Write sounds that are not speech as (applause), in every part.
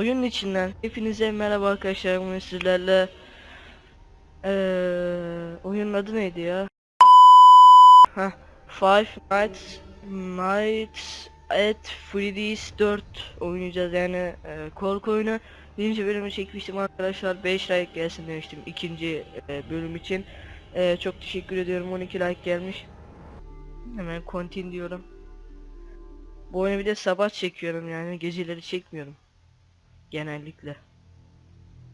Oyunun içinden hepinize merhaba arkadaşlar bugün sizlerle eee oyunun adı neydi ya? Ha, Five Nights Nights at Freddy's 4 oynayacağız yani eee, korku oyunu. Birinci bölümü çekmiştim arkadaşlar 5 like gelsin demiştim ikinci eee, bölüm için. Eee, çok teşekkür ediyorum 12 like gelmiş. Hemen continue diyorum. Bu oyunu bir de sabah çekiyorum yani geceleri çekmiyorum. Genellikle.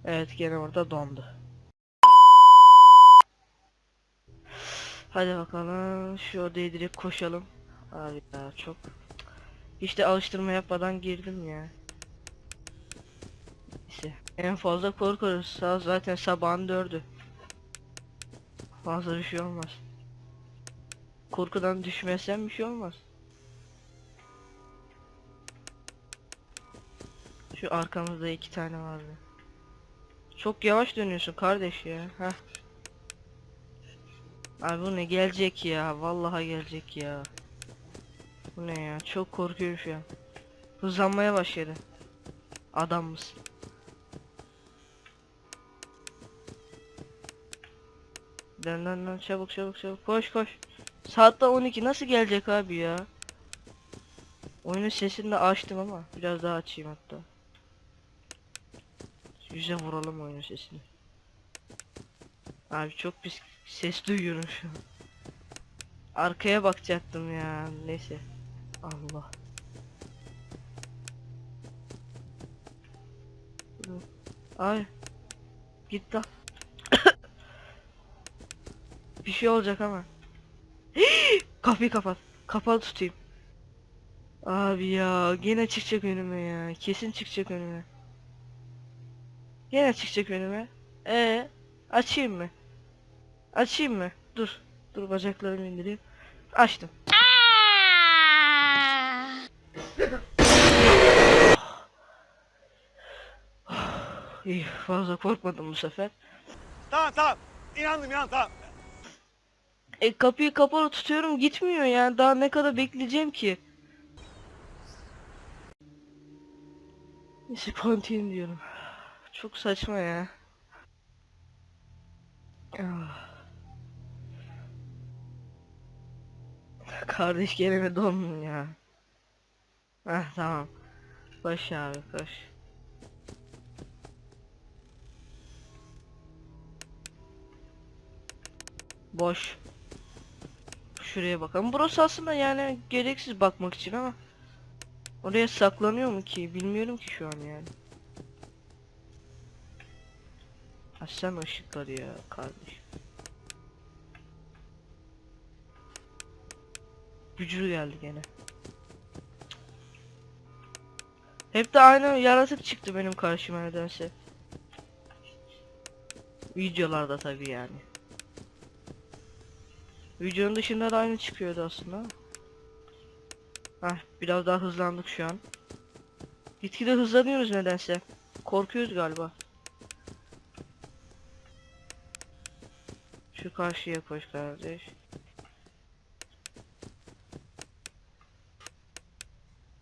Evet gene orada dondu. Hadi bakalım şu odaya direkt koşalım. Abi ya çok. İşte alıştırma yapmadan girdim ya. Neyse. En fazla korkarız. Saat zaten sabahın dördü. Fazla bir şey olmaz. Korkudan düşmezsen bir şey olmaz. Şu arkamızda iki tane vardı. Çok yavaş dönüyorsun kardeş ya. Heh. Abi bu ne gelecek ya. Vallahi gelecek ya. Bu ne ya? Çok korkuyorum şu an. Hızlanmaya başladı. Adam mısın? Dön dön dön çabuk çabuk çabuk koş koş. Saatte 12 nasıl gelecek abi ya? Oyunun sesini de açtım ama biraz daha açayım hatta. Yüze vuralım oyunun sesini. Abi çok pis ses duyuyorum şu an. Arkaya bakacaktım ya. Neyse. Allah. Ay. Git lan. (coughs) Bir şey olacak ama. (gasps) Kapıyı kapat. Kapalı tutayım. Abi ya gene çıkacak önüme ya. Kesin çıkacak önüme. Gene çıkacak önüme. Ee, açayım mı? Açayım mı? Dur. Dur bacaklarımı indireyim. Açtım. İyi fazla korkmadım bu sefer. Tamam tamam. İnandım inandım tamam. E kapıyı kapalı tutuyorum gitmiyor yani daha ne kadar bekleyeceğim ki? Neyse continue diyorum. Çok saçma ya. Ah. Kardeş gene mi dondun ya? Ah tamam. Koş abi koş. Boş. Şuraya bakalım. Burası aslında yani gereksiz bakmak için ama oraya saklanıyor mu ki? Bilmiyorum ki şu an yani. Açsana ışıkları ya kardeş. Bücür geldi gene. Hep de aynı yaratık çıktı benim karşıma nedense. Videolarda tabii yani. Videonun dışında da aynı çıkıyordu aslında. Hah biraz daha hızlandık şu an. Gitgide hızlanıyoruz nedense. Korkuyoruz galiba. Şu karşıya koş kardeş.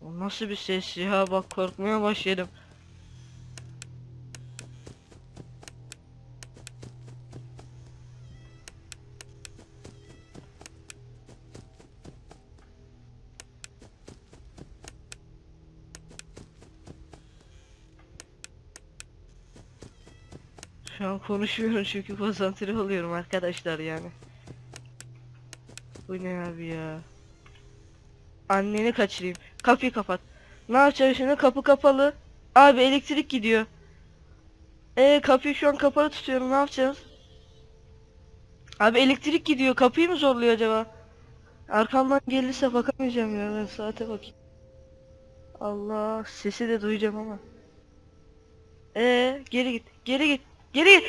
O nasıl bir ses ya bak korkmaya başladım. Şu an konuşmuyorum çünkü konsantre oluyorum arkadaşlar yani. Bu ne abi ya? Anneni kaçırayım. Kapıyı kapat. Ne yapacağız şimdi? Kapı kapalı. Abi elektrik gidiyor. Ee kapıyı şu an kapalı tutuyorum. Ne yapacağız? Abi elektrik gidiyor. Kapıyı mı zorluyor acaba? Arkamdan gelirse bakamayacağım ya. Ben saate bakayım. Allah sesi de duyacağım ama. Ee geri git. Geri git. Geri.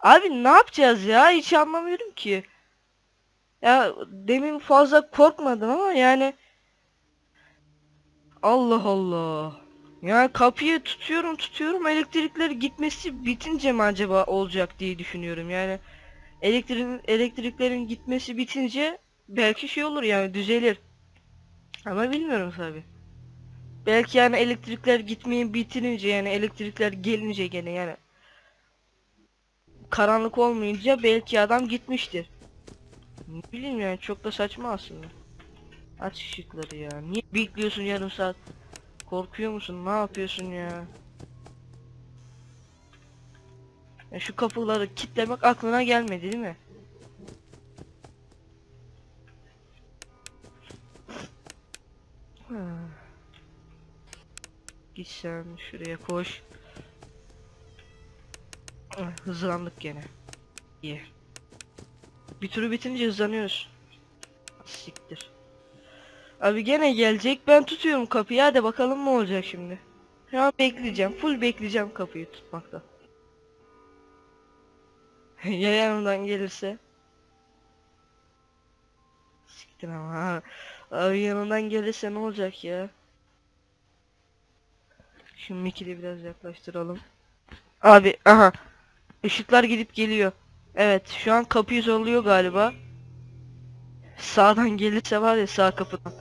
Abi ne yapacağız ya? Hiç anlamıyorum ki. Ya demin fazla korkmadım ama yani Allah Allah. Ya kapıyı tutuyorum tutuyorum elektrikler gitmesi bitince mi acaba olacak diye düşünüyorum. Yani elektriğin elektriklerin gitmesi bitince belki şey olur yani düzelir. Ama bilmiyorum tabi. Belki yani elektrikler gitmeyi bitirince yani elektrikler gelince gene yani karanlık olmayınca belki adam gitmiştir. Ne yani çok da saçma aslında. Aç ışıkları ya. Niye bekliyorsun yarım saat? Korkuyor musun? Ne yapıyorsun ya? Ya şu kapıları kilitlemek aklına gelmedi değil mi? Ha. Git sen şuraya koş. Hızlandık gene. İyi. Bir turu bitince hızlanıyoruz. Siktir. Abi gene gelecek. Ben tutuyorum kapıyı. Hadi bakalım ne olacak şimdi. An bekleyeceğim. Full bekleyeceğim kapıyı tutmakta. (laughs) ya yanımdan gelirse? Siktir ama. Abi yanından gelirse ne olacak ya? Şu Mickey'i biraz yaklaştıralım. Abi aha. Işıklar gidip geliyor. Evet şu an kapıyı zorluyor galiba. Sağdan gelirse var ya sağ kapıdan.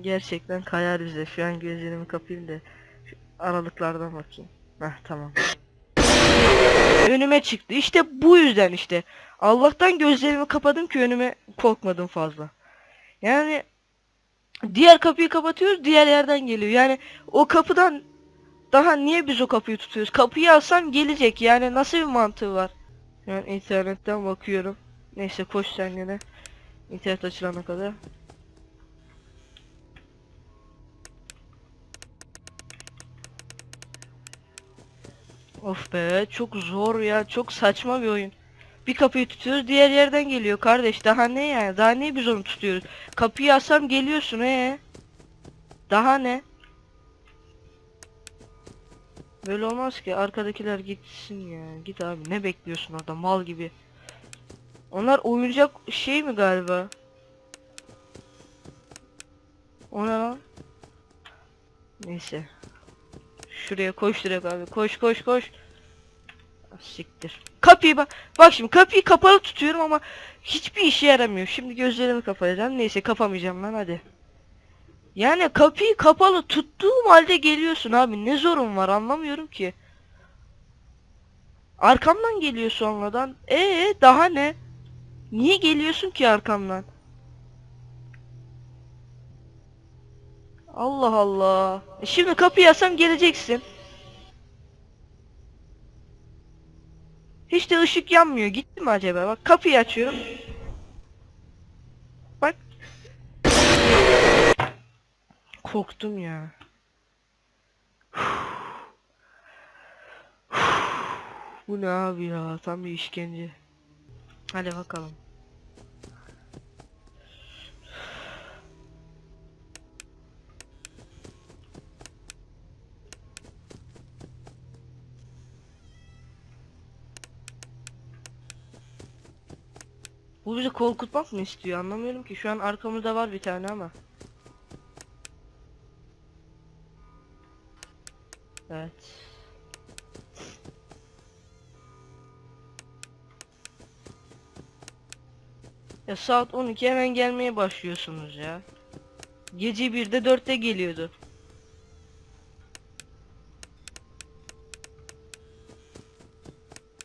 Gerçekten kayar bize. Şu an gözlerimi kapayım da şu aralıklardan bakayım. Heh tamam. Önüme çıktı. İşte bu yüzden işte. Allah'tan gözlerimi kapadım ki önüme korkmadım fazla. Yani diğer kapıyı kapatıyoruz diğer yerden geliyor. Yani o kapıdan daha niye biz o kapıyı tutuyoruz? Kapıyı alsam gelecek. Yani nasıl bir mantığı var? Yani internetten bakıyorum. Neyse koş sen yine. İnternet açılana kadar. Of be çok zor ya çok saçma bir oyun. Bir kapıyı tutuyoruz diğer yerden geliyor kardeş daha ne yani daha ne biz onu tutuyoruz. Kapıyı açsam geliyorsun ee. Daha ne? Böyle olmaz ki arkadakiler gitsin ya git abi ne bekliyorsun orada mal gibi. Onlar oyuncak şey mi galiba? O ne lan? Neyse. Şuraya koş direkt abi. Koş koş koş. Ah, Siktir. Kapıyı bak. Bak şimdi kapıyı kapalı tutuyorum ama hiçbir işe yaramıyor. Şimdi gözlerimi kapatacağım. Neyse kapamayacağım lan hadi. Yani kapıyı kapalı tuttuğum halde geliyorsun abi. Ne zorun var anlamıyorum ki. Arkamdan geliyor sonradan. Ee daha ne? Niye geliyorsun ki arkamdan? Allah Allah. E Şimdi kapıyı açsam geleceksin. Hiç de ışık yanmıyor. Gitti mi acaba? Bak kapıyı açıyorum. Korktum ya. Bu ne abi ya? Tam bir işkence. Hadi bakalım. Bu bizi korkutmak mı istiyor anlamıyorum ki şu an arkamızda var bir tane ama. Evet. Ya saat 12 hemen gelmeye başlıyorsunuz ya. Gece 1'de 4'te geliyordu.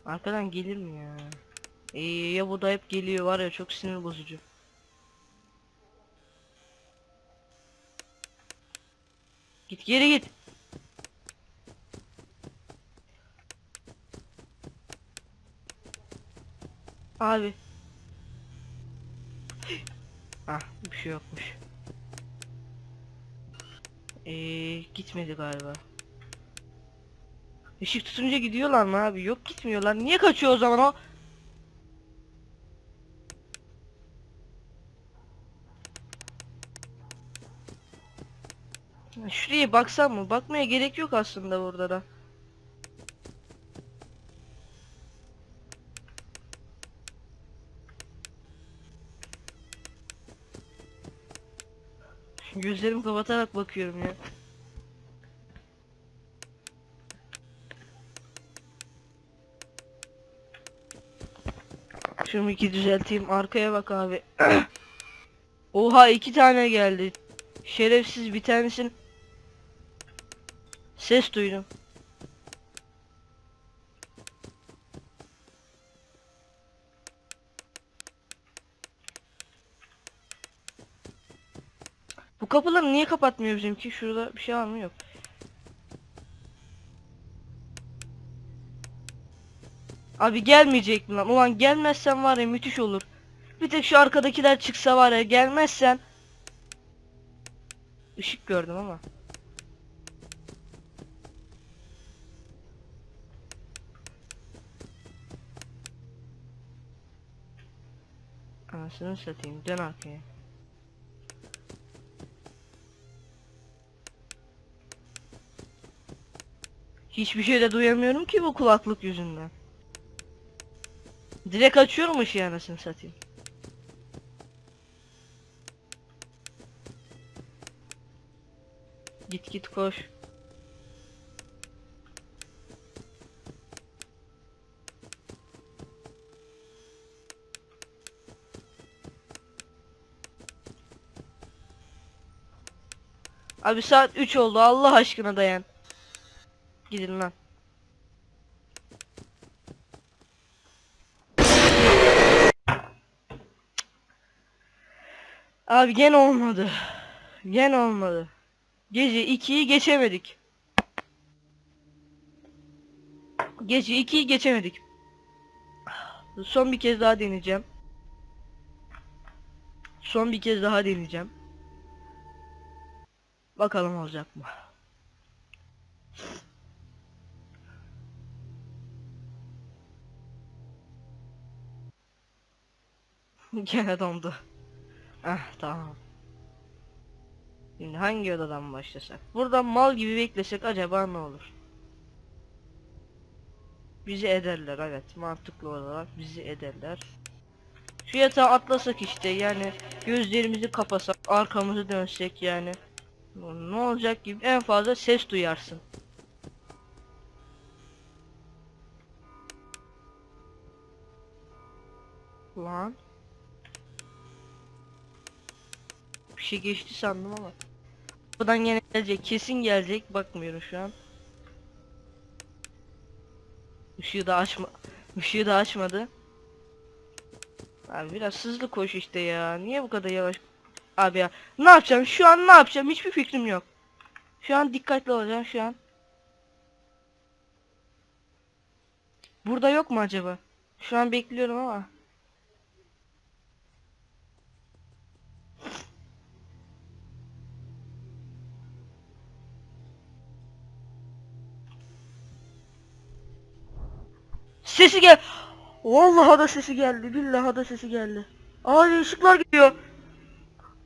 Arkadan gelir mi ya? İyi ya bu da hep geliyor var ya çok sinir bozucu. Git geri git. Abi. ah bir şey yokmuş. Ee, gitmedi galiba. Işık tutunca gidiyorlar mı abi? Yok gitmiyorlar. Niye kaçıyor o zaman o? Ya Şuraya baksam mı? Bakmaya gerek yok aslında burada da. Gözlerimi kapatarak bakıyorum ya. Şunu iki düzelteyim. Arkaya bak abi. (clears throat) Oha iki tane geldi. Şerefsiz bir tanesin. Ses duydum. Kapıları niye kapatmıyor bizimki? Şurada bir şey var mı? Yok. Abi gelmeyecek mi lan? Ulan gelmezsen var ya müthiş olur. Bir tek şu arkadakiler çıksa var ya gelmezsen. Işık gördüm ama. Anasını satayım dön arkaya. Hiçbir şey de duyamıyorum ki bu kulaklık yüzünden. Direkt açıyorum ışığı anasını satayım. Git git koş. Abi saat 3 oldu Allah aşkına dayan. Gidin lan. Abi gene olmadı. Gene olmadı. Gece 2'yi geçemedik. Gece 2'yi geçemedik. Son bir kez daha deneyeceğim. Son bir kez daha deneyeceğim. Bakalım olacak mı? (laughs) Gene dondu. Ah tamam. Şimdi hangi odadan başlasak? Buradan mal gibi beklesek acaba ne olur? Bizi ederler evet mantıklı olarak bizi ederler. Şu yatağa atlasak işte yani gözlerimizi kapasak arkamızı dönsek yani. Ne olacak gibi en fazla ses duyarsın. Lan. Bir şey geçti sandım ama. Buradan gene gelecek. Kesin gelecek. Bakmıyorum şu an. Işığı da açma. Işığı da açmadı. Abi biraz hızlı koş işte ya. Niye bu kadar yavaş? Abi ya. Ne yapacağım? Şu an ne yapacağım? Hiçbir fikrim yok. Şu an dikkatli olacağım şu an. Burada yok mu acaba? Şu an bekliyorum ama. Sesi gel. Vallahi da sesi geldi. Billahi da sesi geldi. Abi ışıklar gidiyor.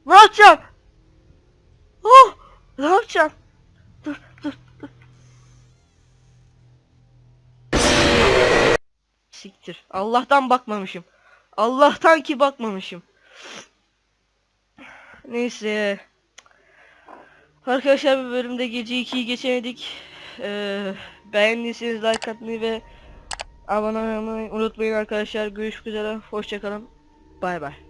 Ne yapacağım? Oh! Ne yapacağım? Dur, dur, dur. Siktir. Allah'tan bakmamışım. Allah'tan ki bakmamışım. Neyse. Arkadaşlar bu bölümde gece 2'yi geçemedik. Ee, beğendiyseniz like atmayı ve abone olmayı unutmayın arkadaşlar. Görüşmek üzere. Hoşçakalın. Bay bay.